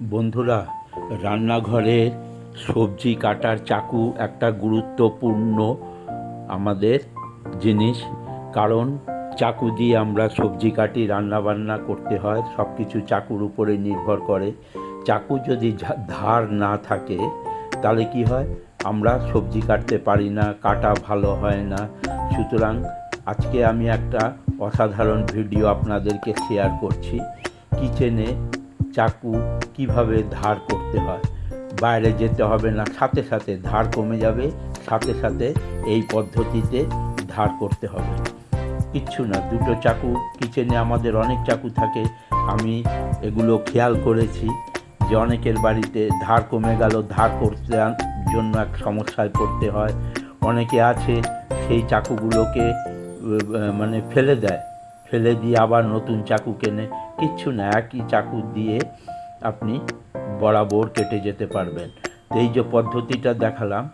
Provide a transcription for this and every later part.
বন্ধুরা, রান্নাঘরের সবজি কাটার চাকু একটা গুরুত্বপূর্ণ আমাদের জিনিস। কারণ চাকু দিয়ে আমরা সবজি কাটি রান্না বান্না করতে হয় সব কিছু চাকুর উপরে নির্ভর করে। চাকু যদি ধার না থাকে, তাহলে কি হয়? আমরা সবজি কাটতে পারি না, কাটা ভালো হয় না। সুতরাং আজকে আমি একটা অসাধারণ ভিডিও আপনাদেরকে শেয়ার করছি। কিচেনে চাকু কীভাবে ধার করতে হয়? বাইরে যেতে হবে না, সাথে সাথে ধার কমে যাবে, সাথে সাথে এই পদ্ধতিতে ধার করতে হবে। কিচ্ছু না, দুটো চাকু, কিচেনে আমাদের অনেক চাকু থাকে, আমি এগুলো খেয়াল করেছি যে অনেকের বাড়িতে ধার কমে গেল, ধার করতে জন্য এক সমস্যায় পড়তে হয়। অনেকে আছে, সেই চাকুগুলোকে মানে ফেলে দেয়। ফেলে দিয়ে আবার নতুন চাকু কেনে। কিচ্ছু না, একই চাকু দিয়ে আপনি বরাবর কেটে যেতে পারবেন। এই যে পদ্ধতিটা দেখালাম,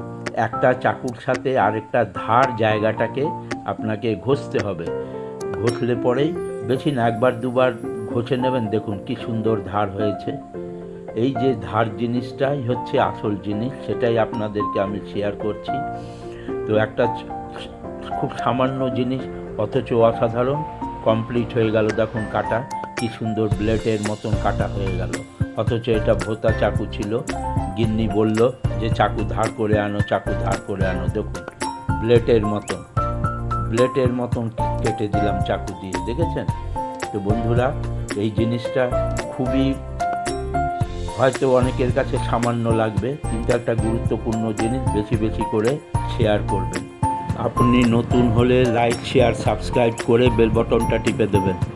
একটা চাকুর সাথে আরেকটা ধার জায়গাটাকে আপনাকে ঘষতে হবে। ঘষলে পরেই বেশি না, একবার দুবার ঘষে নেবেন। দেখুন কি সুন্দর ধার হয়েছে। এই যে ধার জিনিসটাই হচ্ছে আসল জিনিস, সেটাই আপনাদেরকে আমি শেয়ার করছি। তো একটা খুব সামান্য জিনিস, অথচ অসাধারণ। কমপ্লিট হয়ে গেল। দেখুন কাটা, কি সুন্দর ব্লেডের মতন কাটা হয়ে গেল। অথচ এটা ভোতা চাকু ছিল। গিন্নি বলল যে, চাকু ধার করে আনো, চাকু ধার করে আনো। দেখুন ব্লেডের মতন ব্লেডের মতন কেটে দিলাম চাকু দিয়ে। দেখেছেন? তো বন্ধুরা, এই জিনিসটা খুবই, হয়তো অনেকের কাছে সামান্য লাগবে, কিন্তু একটা গুরুত্বপূর্ণ জিনিস বেশি বেশি করে শেয়ার করবেন। আপনি নতুন হলে লাইক শেয়ার সাবস্ক্রাইব করে বেল বটনটা টিপে দেবেন।